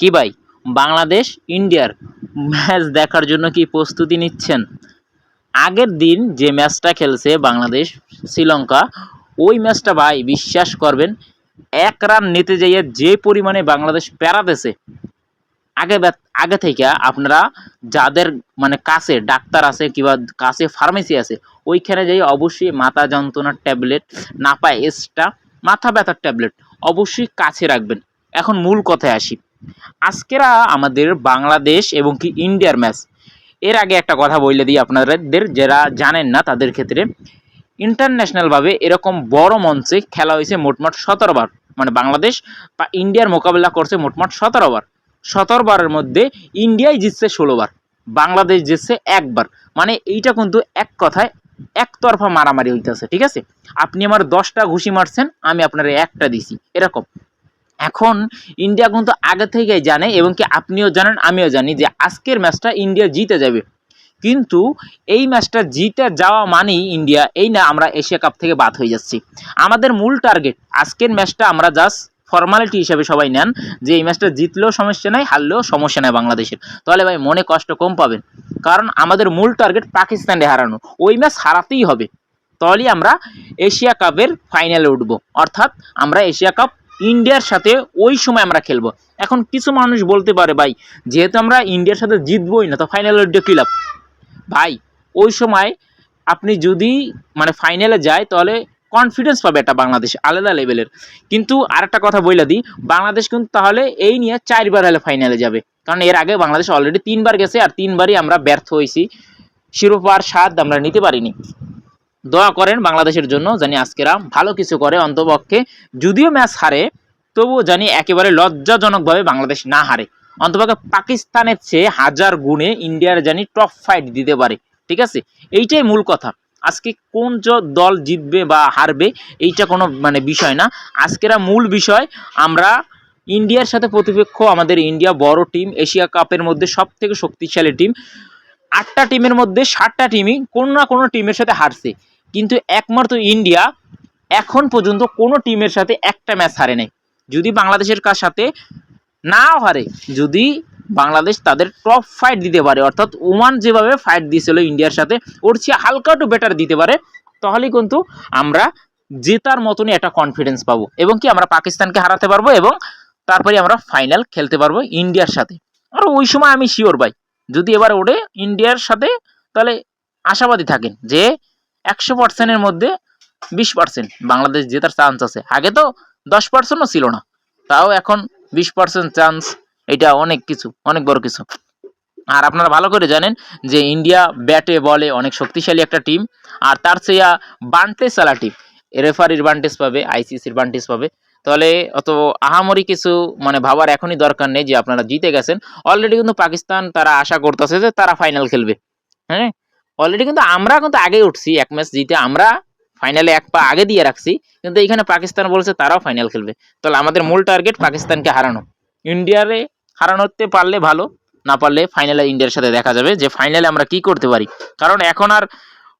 কি ভাই? বাংলাদেশ, ইন্ডিয়ার ম্যাচ দেখার জন্য কি প্রস্তুতি নিচ্ছেন? আগের দিন যে ম্যাচটা খেলছে বাংলাদেশ, শ্রীলঙ্কা, ওই ম্যাচটা ভাই বিশ্বাস করবেন, এক রান নিতে যাইয়ে যে পরিমাণে বাংলাদেশ প্যারাতেছে আগে আগে থেকে আপনারা যাদের মানে কাছে ডাক্তার আছে কিংবা কাছে ফার্মেসি আছে, ওইখানে যাই অবশ্যই মাথা যন্ত্রণার ট্যাবলেট, না পায় এক্সট্রা মাথা ব্যথার ট্যাবলেট অবশ্যই কাছে রাখবেন। এখন মূল কথায় আসি। আজকেরা আমাদের বাংলাদেশ এবং কি ইন্ডিয়ার ম্যাচ। এর আগে একটা কথা বলে দিই আপনাদের, যারা জানেন না তাদের ক্ষেত্রে, ইন্টারন্যাশনালভাবে এরকম বড় মঞ্চে খেলা হয়েছে মোটমাট সতেরো বার। মানে বাংলাদেশ বা ইন্ডিয়ার মোকাবিলা করছে মোটমাট সতেরো বার। সতেরো বারের মধ্যে ইন্ডিয়াই জিতছে ষোলো বার, বাংলাদেশ জিতছে একবার মানে এইটা কিন্তু এক কথায় একতরফা মারামারি হইতেছে, ঠিক আছে? আপনি আমার দশটা ঘুষি মারছেন, আমি আপনার একটা দিছি, এরকম। এখন ইন্ডিয়া কিন্তু আগে থেকেই জানে এবং কি আপনিও জানেন, আমিও জানি যে আজকের ম্যাচটা ইন্ডিয়া জিতে যাবে। কিন্তু এই ম্যাচটা জিতে যাওয়া মানেই ইন্ডিয়া, এই না আমরা এশিয়া কাপ থেকে বাদ হয়ে যাচ্ছি। আমাদের মূল টার্গেট, আজকের ম্যাচটা আমরা জাস্ট ফর্মালিটি হিসাবে সবাই নেন যে এই ম্যাচটা জিতলেও সমস্যা নাই, হারলেও সমস্যা নাই বাংলাদেশের। তাহলে ভাই মনে কষ্ট কম পাবেন, কারণ আমাদের মূল টার্গেট পাকিস্তানকে হারানো, ওই ম্যাচ হারাতেই হবে। তাহলেই আমরা এশিয়া কাপের ফাইনালে উঠব, অর্থাৎ আমরা এশিয়া কাপ ইন্ডিয়ার সাথে ওই সময় আমরা খেলব। এখন কিছু মানুষ বলতে পারে, ভাই, যেহেতু আমরা ইন্ডিয়ার সাথে জিতবই না, তো ফাইনালে উঠে কী লাভ? ভাই, ওই সময় আপনি যদি মানে ফাইনালে যায়, তাহলে কনফিডেন্স পাবে একটা বাংলাদেশ আলাদা লেভেলের কিন্তু আরেকটা কথা বইলা দিই, বাংলাদেশ কিন্তু তাহলে এই নিয়ে চারবার হলে ফাইনালে যাবে। কারণ এর আগে বাংলাদেশ অলরেডি তিনবার গেছে, আর তিনবারই আমরা ব্যর্থ হয়েছি। শিরোপার স্বাদ আমরা নিতে পারিনি। দোয়া করেন বাংলাদেশের জন্য, জানি আজকেরা ভালো কিছু করে অন্তপক্ষে। যদিও ম্যাচ হারে, তবুও জানি একেবারে লজ্জাজনকভাবে বাংলাদেশ না হারে। অন্তপক্ষে পাকিস্তানের চেয়ে হাজার গুণে ইন্ডিয়ার জানি টপ ফাইট দিতে পারে, ঠিক আছে? এইটাই মূল কথা। আজকে কোন দল জিতবে বা হারবে, এইটা কোনো মানে বিষয় না। আজকেরা মূল বিষয়, আমরা ইন্ডিয়ার সাথে প্রতিপক্ষ, আমাদের ইন্ডিয়া বড় টিম এশিয়া কাপের মধ্যে সব থেকে শক্তিশালী টিম আটটা টিমের মধ্যে সাতটা টিমই কোনো না কোনো টিমের সাথে হারছে। কিন্তু একমাত্র ইন্ডিয়া এখন পর্যন্ত কোনো টিমের সাথে একটা ম্যাচ হারে নাই। যদি বাংলাদেশের কার সাথে না হারে, যদি বাংলাদেশ তাদের টপ ফাইট দিতে পারে, অর্থাৎ ওমান যেভাবে ফাইট দিয়েছিল ইন্ডিয়ার সাথে, ওর চেয়ে হালকা একটু বেটার দিতে পারে, তাহলেই কিন্তু আমরা জেতার মতনই একটা কনফিডেন্স পাবো এবং কি আমরা পাকিস্তানকে হারাতে পারব এবং তারপরে আমরা ফাইনাল খেলতে পারব ইন্ডিয়ার সাথে। আর ওই সময় আমি শিওর ভাই, যদি এবার ওড়ে ইন্ডিয়ার সাথে, তাহলে আশাবাদী থাকেন যে একশো পার্সেন্টের মধ্যে বিশ পার্সেন্ট বাংলাদেশ জেতার চান্স আছে। আগে তো দশ পার্সেন্টও ছিল না। তাও এখন বিশ পার্সেন্ট চান্স এটা অনেক কিছু, অনেক বড় কিছু। আর আপনারা ভালো করে জানেন যে ইন্ডিয়া ব্যাটে বলে অনেক শক্তিশালী একটা টিম আর তার চেয়ে বান্টেজ চালা টিম রেফারির বান্টেজ পাবে আইসিসির বান্টেজ পাবে। তাহলে অত আহামরি কিছু মানে ভাবার এখনই দরকার নেই যে আপনারা জিতে গেছেন। অলরেডি কিন্তু পাকিস্তান তারা আশা করতেছে যে তারা ফাইনাল খেলবে। হ্যাঁ? অলরেডি কিন্তু আমরা কিন্তু আগেই উঠছি, এক ম্যাচ জিতে আমরা ফাইনালে এক পা আগে দিয়ে রাখছি, কিন্তু এখানে পাকিস্তান বলছে তারাও ফাইনাল খেলবে। তাহলে আমাদের মূল টার্গেট পাকিস্তানকে হারানো। ইন্ডিয়ারে হারানোতে পারলে ভালো, না পারলে ফাইনালে ইন্ডিয়ার সাথে দেখা যাবে যে ফাইনালে আমরা কি করতে পারি। কারণ এখন আর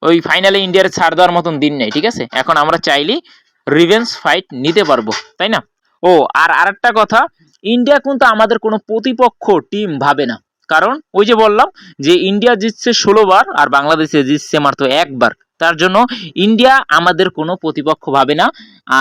ওই ফাইনালে ইন্ডিয়ার ছাড় দেওয়ার মতন দিন নেই, ঠিক আছে? এখন আমরা চাইলেই রিভেন্স ফাইট নিতে পারব, তাই না? ও, আর আরেকটা কথা, ইন্ডিয়া কিন্তু আমাদের কোনো প্রতিপক্ষ টিম ভাবে না। কারণ ওই যে বললাম যে ইন্ডিয়া জিতছে ষোলো বার আর বাংলাদেশে জিতছে মাত্র একবার তার জন্য ইন্ডিয়া আমাদের কোনো প্রতিপক্ষ ভাবে না।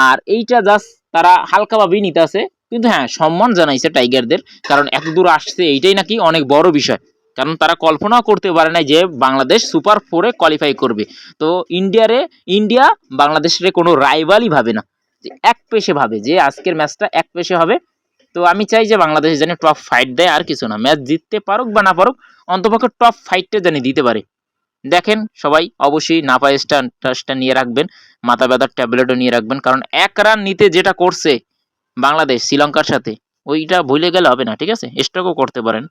আর এইটা জাস্ট তারা হালকাভাবেই নিতে আছে। কিন্তু হ্যাঁ সম্মান জানাইছে টাইগারদের। কারণ এত দূর আসছে এইটাই নাকি অনেক বড় বিষয়। কারণ তারা কল্পনাও করতে পারে না যে বাংলাদেশ সুপার ফোরে কোয়ালিফাই করবে। তো ইন্ডিয়ারে ইন্ডিয়া বাংলাদেশের কোনো রাইভালই ভাবে না। এক পেশে ভাবে যে আজকের ম্যাচটা এক পেশে হবে। তো আমি চাই যে বাংলাদেশ যেন টপ ফাইট দেয় আর কিছু না। ম্যাচ জিততে পারুক বা না পারুক, অন্তপক্ষে টপ ফাইটটা যেন দিতে পারে। দেখেন সবাই, অবশ্যই নাপা স্টানটা নিয়ে রাখবেন মাথা ব্যথার ট্যাবলেটও নিয়ে রাখবেন, কারণ এক রান নিতে যেটা করছে বাংলাদেশ, শ্রীলঙ্কার সাথে, ওইটা ভুলে গেলে হবে না, ঠিক আছে? স্ট্রোকও করতে পারেন।